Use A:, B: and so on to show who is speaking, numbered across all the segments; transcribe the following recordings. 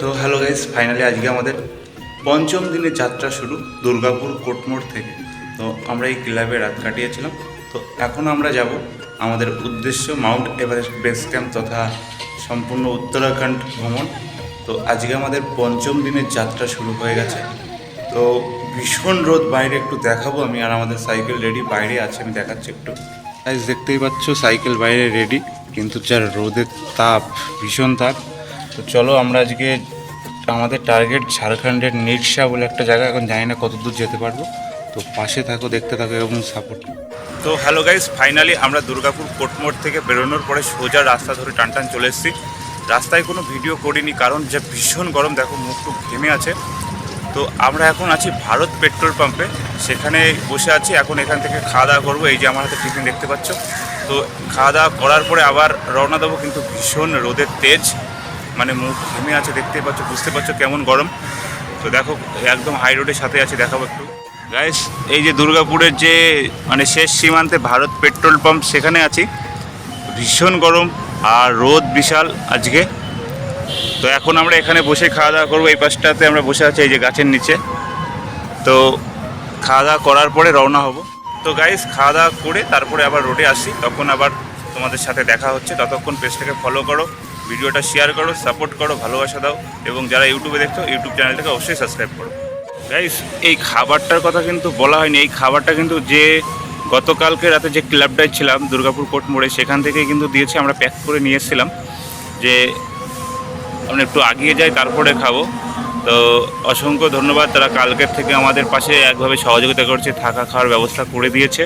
A: তো hello guys finally আজকে আমাদের পঞ্চম দিনের যাত্রা শুরু দুর্গাপুর কোটমোড় থেকে। তো আমরা এই ক্লাবে রাত কাটিয়েছিলাম। তো এখন আমরা যাব আমাদের উদ্দেশ্য মাউন্ট এভারেস্ট বেস ক্যাম্প তথা সম্পূর্ণ উত্তরাখণ্ড ভ্রমণ। তো আজকে আমাদের পঞ্চম দিনের যাত্রা শুরু হয়ে গেছে। তো ভীষণ রোদ, বাইরে একটু দেখাবো আমি আর আমাদের সাইকেল রেডি বাইরে আছে, আমি দেখাচ্ছি একটু। আজ দেখতেই পাচ্ছ, সাইকেল বাইরে রেডি কিন্তু যার রোদের তাপ, ভীষণ তাপ। তো চলো আমরা আজকে আমাদের টার্গেট ঝাড়খণ্ডের নিরসা বলে একটা জায়গা, এখন জানি না কত দূর যেতে পারব। তো পাশে থাকো, দেখতে থাকো এবং সাপোর্ট তো হ্যালো গাইস ফাইনালি আমরা দুর্গাপুর কোটমোড় থেকে বেরোনোর পরে সোজা রাস্তা ধরে টান টান চলে এসেছি। রাস্তায় কোনো ভিডিও করিনি, কারণ যে ভীষণ গরম, দেখো মুখ টুক ঘেমে আছে। তো আমরা এখন আছি ভারত পেট্রোল পাম্পে, সেখানে বসে আছি, এখন এখান থেকে খাওয়া দাওয়া করব, এই যে আমার হাতে টিফিন দেখতে পাচ্ছ। তো খাওয়া দাওয়া করার পরে আবার রওনা দেবো, কিন্তু ভীষণ রোদের তেজ। মানে মুখ ঘেমে আছে দেখতে পাচ্ছ, বুঝতে পারছ কেমন গরম। তো দেখো একদম হাই রোডের সাথে আছে, দেখাবো একটু। গাইস এই যে দুর্গাপুরের যে মানে শেষ সীমান্তে ভারত পেট্রোল পাম্প, সেখানে আছি। ভীষণ গরম আর রোদ বিশাল আজকে। তো এখন আমরা এখানে বসে খাওয়া দাওয়া করব, এই পাশটাতে আমরা বসে আছি, এই যে গাছের নিচে। তো খাওয়া দাওয়া করার পরে রওনা হব। তো গাইস খাওয়া দাওয়া করে তারপরে আবার রোডে আসি, তখন আবার তোমাদের সাথে দেখা হচ্ছে। ততক্ষণ পেজটাকে ফলো করো। ভিডিওটা শেয়ার করো সাপোর্ট করো, ভালোবাসা দাও, এবং যারা ইউটিউবে দেখছ ইউটিউব চ্যানেলটাকে অবশ্যই সাবস্ক্রাইব করো। গাইস এই খাবারটার কথা কিন্তু বলা হয়নি। এই খাবারটা কিন্তু যে গতকালকে রাতে যে ক্লাবটায় ছিলাম, দুর্গাপুর কোর্ট মোড়ে, সেখান থেকে কিন্তু দিয়েছে, আমরা প্যাক করে নিয়ে এসেছিলাম। যে আমরা একটু আগিয়ে যাই, তারপরে খাব। তো অসংখ্য ধন্যবাদ। তারা কালকের থেকে আমাদের পাশে একভাবে সহযোগিতা করছে, থাকা খাওয়ার ব্যবস্থা করে দিয়েছে।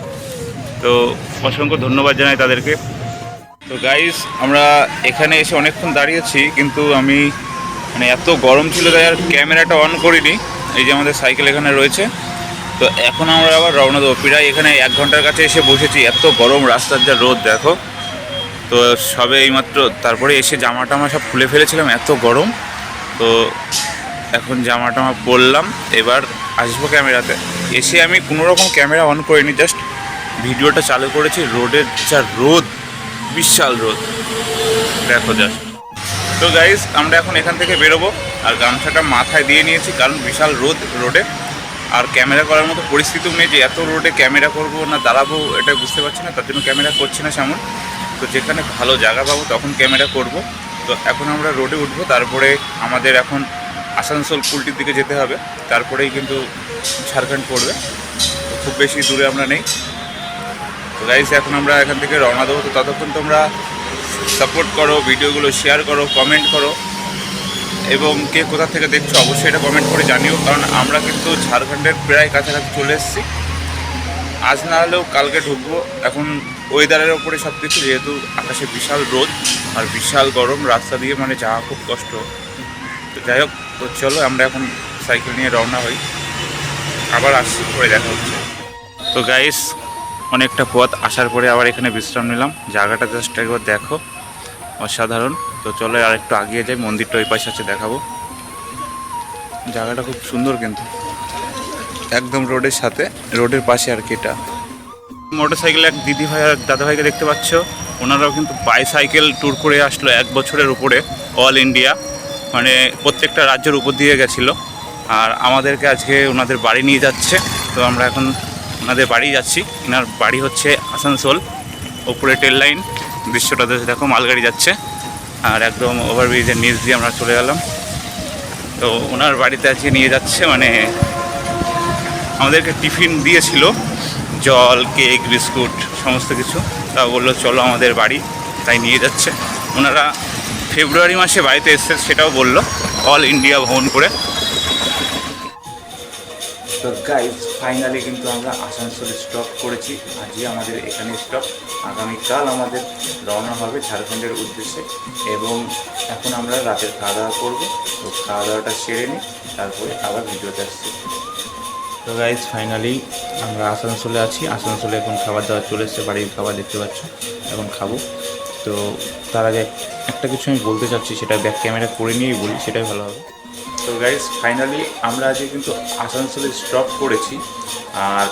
A: তো অসংখ্য ধন্যবাদ জানাই তাদেরকে। তো গাইস আমরা এখানে এসে অনেকক্ষণ দাঁড়িয়েছি, কিন্তু আমি মানে এত গরম ছিল তাই আর ক্যামেরাটা অন করিনি। এই যে আমাদের সাইকেল এখানে রয়েছে। তো এখন আমরা আবার রওনা দেবো। প্রায় এখানে এক ঘণ্টার কাছে এসে বসেছি। এত গরম রাস্তার যা রোদ, দেখো। তো সবে এইমাত্র তারপরে এসে জামা টামা সব খুলে ফেলেছিলাম, এত গরম। তো এখন জামা টামা পরলাম। এবার আসব ক্যামেরাতে। এসে আমি কোনো রকম ক্যামেরা অন করিনি জাস্ট ভিডিওটা চালু করেছি। রোডের যা রোদ বিশাল রোদ। দেখো জাস্ট তো গাইজ আমরা এখন এখান থেকে বেরোবো আর গামছাটা মাথায় দিয়ে নিয়েছি কারণ বিশাল রোদ রোডে। আর ক্যামেরা করার মতো পরিস্থিতিও নেই যে এত রোডে ক্যামেরা করব না দাঁড়াবো এটা বুঝতে পারছি না, তার জন্য ক্যামেরা করছি না সেমন। তো যেখানে ভালো জায়গা পাবো তখন ক্যামেরা করব। তো এখন আমরা রোডে উঠবো, তারপরে আমাদের এখন আসানসোল পুলটির দিকে যেতে হবে। তারপরেই কিন্তু ঝাড়খণ্ড পড়বে। খুব বেশি দূরে আমরা নেই। তো গাইস এখন আমরা এখান থেকে রওনা দেবো। তো ততক্ষণ তোমরা সাপোর্ট করো, ভিডিওগুলো শেয়ার করো কমেন্ট করো। এবং কে কোথা থেকে দেখছ অবশ্যই এটা কমেন্ট করে জানিও। কারণ আমরা কিন্তু ঝাড়খণ্ডের প্রায় কাছাকাছি চলে এসেছি। আজ না হলেও কালকে ঢুকবো। এখন ওয়েদারের ওপরে সব কিছু যেহেতু আকাশে বিশাল রোদ আর বিশাল গরম, রাস্তা দিয়ে মানে যাওয়া খুব কষ্ট। তো যাই হোক, তো চলো আমরা এখন সাইকেল নিয়ে রওনা হই। আবার আসছি, পরে দেখা হচ্ছে। তো গাইস অনেকটা পথ আসার পরে আবার এখানে বিশ্রাম নিলাম। জায়গাটা জাস্ট একবার দেখো। অসাধারণ। তো চলো আর একটু আগিয়ে যাই, মন্দিরটা ওই পাশে আছে, দেখাবো। জায়গাটা খুব সুন্দর কিন্তু। একদম রোডের সাথে, রোডের পাশে আর কি এটা। মোটর সাইকেল এক দিদি ভাই আর দাদা ভাইকে দেখতে পাচ্ছ। ওনারাও কিন্তু বাইসাইকেল ট্যুর করে আসলো এক বছরের উপরে অল ইন্ডিয়া মানে প্রত্যেকটা রাজ্যের উপর দিয়ে গেছিল। আর আমাদেরকে আজকে ওনাদের বাড়ি নিয়ে যাচ্ছে। তো আমরা এখন ওনাদের বাড়ি যাচ্ছি। ওনার বাড়ি হচ্ছে আসানসোল, ওপরে ট্রেন লাইন। দৃশ্যটা দেখো, মালগাড়ি যাচ্ছে। আর একদম ওভারব্রিজের নিচ দিয়ে আমরা চলে গেলাম। তো ওনার বাড়িতে আজকে নিয়ে যাচ্ছে মানে আমাদেরকে টিফিন দিয়েছিল। জল, কেক, বিস্কুট, সমস্ত কিছু। তা বলল, চলো আমাদের বাড়ি। তাই নিয়ে যাচ্ছে। ওনারা ফেব্রুয়ারি মাসে বাড়িতে এসছে, সেটাও বলল। অল ইন্ডিয়া ভ্রমণ করে। তো গাইজ ফাইনালি কিন্তু আমরা আসানসোলে স্টপ করেছি। আজকে আমাদের এখানে স্টপ আগামীকাল আমাদের রওনা হবে ঝাড়খণ্ডের উদ্দেশ্যে এবং এখন আমরা রাতের খাওয়া দাওয়া করব। তো খাওয়া দাওয়াটা সেরে নিই, তারপরে আবার ভিডিওতে আসছি। তো গাইজ ফাইনালি আমরা আসানসোলে আছি। আসানসোলে এখন খাবার দাবার চলে এসছে, বাড়ির খাবার দেখতে পাচ্ছ, এখন খাব। তো তার আগে একটা কিছু আমি বলতে চাচ্ছি, সেটা ব্যাক ক্যামেরা করে নিয়েই বলি, সেটাই ভালো হবে। তো গাইজ ফাইনালি আমরা আজকে কিন্তু আসানসোলে স্টপ করেছি। আর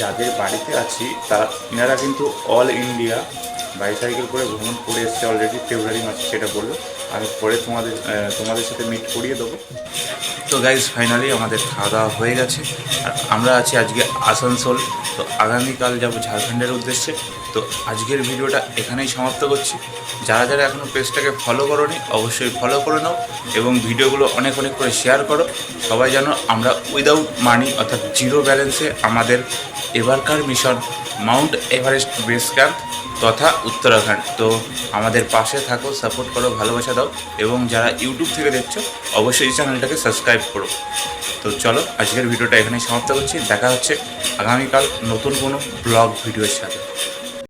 A: যাদের বাড়িতে আছি, তারা এনারা কিন্তু অল ইন্ডিয়া বাইসাইকেল করে ভ্রমণ করে এসছে অলরেডি ফেব্রুয়ারি মাসে সেটা বলল। আমি পরে তোমাদের তোমাদের সাথে মিট করিয়ে দেবো। তো গাইজ ফাইনালি আমাদের খাওয়া দাওয়া হয়ে গেছে। আর আমরা আছি আজকে আসানসোল। তো আগামীকাল যাব ঝাড়খণ্ডের উদ্দেশ্যে। তো আজকের ভিডিওটা এখানেই সমাপ্ত করছি। যারা যারা এখনও পেজটাকে ফলো করোনি, অবশ্যই ফলো করে নাও এবং ভিডিওগুলো অনেক অনেক করে শেয়ার করো। সবাই যেন আমরা উইদাউট মানি অর্থাৎ জিরো ব্যালেন্সে আমাদের এবারকার mission Mount Everest base camp তথা উত্তরাখণ্ড। তো আমাদের পাশে থাকো, সাপোর্ট করো, ভালোবাসা দাও এবং যারা ইউটিউব থেকে দেখছ, অবশ্যই চ্যানেলটাকে সাবস্ক্রাইব করো। তো চলো, আজকের ভিডিওটা এখানেই সমাপ্ত করছি। দেখা হচ্ছে আগামীকাল নতুন কোনো ব্লগ ভিডিওর সাথে।